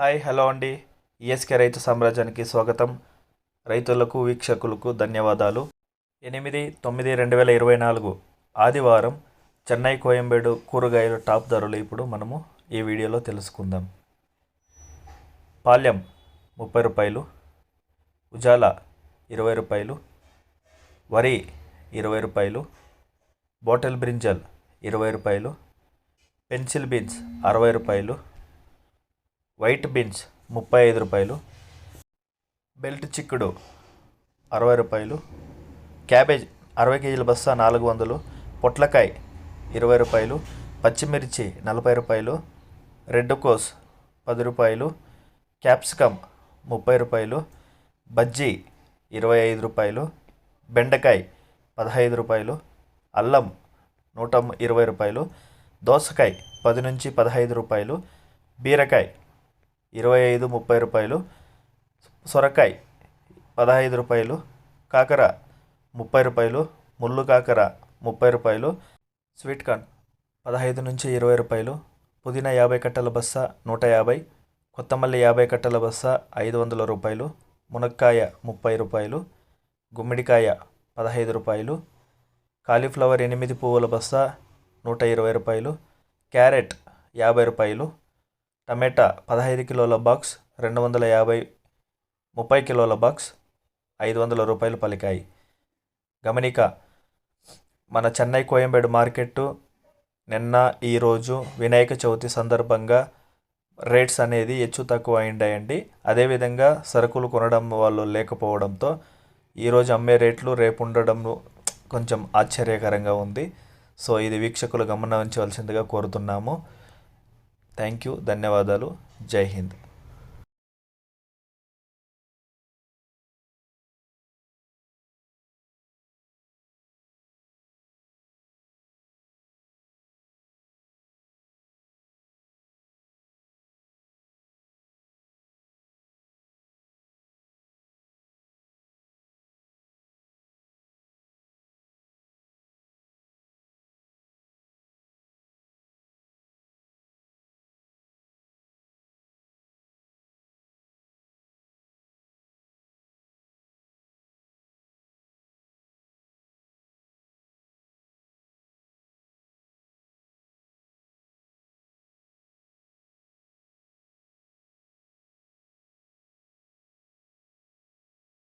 Hi hello అండి. ESK రైతు సామ్రాజ్యానికి స్వాగతం. రైతులకు వీక్షకులకు ధన్యవాదాలు. ఎనిమిది తొమ్మిది రెండు వేల ఇరవై నాలుగు ఆదివారం చెన్నై కోయంబేడు కూరగాయల టాప్ ధరలు ఇప్పుడు మనము ఈ వీడియోలో తెలుసుకుందాం. పాల్యం ముప్పై రూపాయలు ఉజాల ఇరవై రూపాయలు వరి ఇరవై రూపాయలు బాటిల్ బ్రింజల్ ఇరవై రూపాయలు పెన్సిల్ బీన్స్ అరవై రూపాయలు వైట్ బీన్స్ ముప్పై ఐదు రూపాయలు బెల్ట్ చిక్కుడు అరవై రూపాయలు క్యాబేజ్ అరవై కేజీల బస్తా నాలుగు వందలు పొట్లకాయ ఇరవై రూపాయలు పచ్చిమిర్చి నలభై రూపాయలు రెడ్ కోస్ పది రూపాయలు క్యాప్సికమ్ ముప్పై రూపాయలు బజ్జీ ఇరవై ఐదు రూపాయలు బెండకాయ పదహైదు రూపాయలు అల్లం నూట ఇరవై రూపాయలు దోసకాయ పది నుంచి పదహైదు రూపాయలు బీరకాయ ఇరవై ఐదు ముప్పై రూపాయలు. సొరకాయ పదహైదు రూపాయలు. కాకర ముప్పై రూపాయలు. ముళ్ళు కాకర ముప్పై రూపాయలు. స్వీట్ కార్న్ పదహైదు నుంచి ఇరవై రూపాయలు. పుదీనా యాభై కట్టల బస్తా నూట యాభై. కొత్తమల్లి యాభై కట్టల బస్తా ఐదు వందల రూపాయలు. మునక్కాయ ముప్పై రూపాయలు. గుమ్మిడికాయ పదహైదు రూపాయలు. కాలీఫ్లవర్ ఎనిమిది పువ్వుల బస్తా నూట ఇరవై రూపాయలు. క్యారెట్ యాభై రూపాయలు. టమాటా పదహైదు కిలోల బాక్స్ రెండు వందల యాభై ముప్పై కిలోల బాక్స్ ఐదు వందల రూపాయలు పలికాయి. గమనిక మన చెన్నై కోయంబేడు మార్కెట్ నిన్న ఈరోజు వినాయక చవితి సందర్భంగా రేట్స్ అనేది హెచ్చు తక్కువ అయిండాయండి. అదేవిధంగా సరుకులు కొనడం వాళ్ళు లేకపోవడంతో ఈరోజు అమ్మే రేట్లు రేపు ఉండడం కొంచెం ఆశ్చర్యకరంగా ఉంది. సో ఇది వీక్షకులు గమనించవలసిందిగా కోరుతున్నాము. థ్యాంక్ యూ ధన్యవాదాలు. జై హింద్.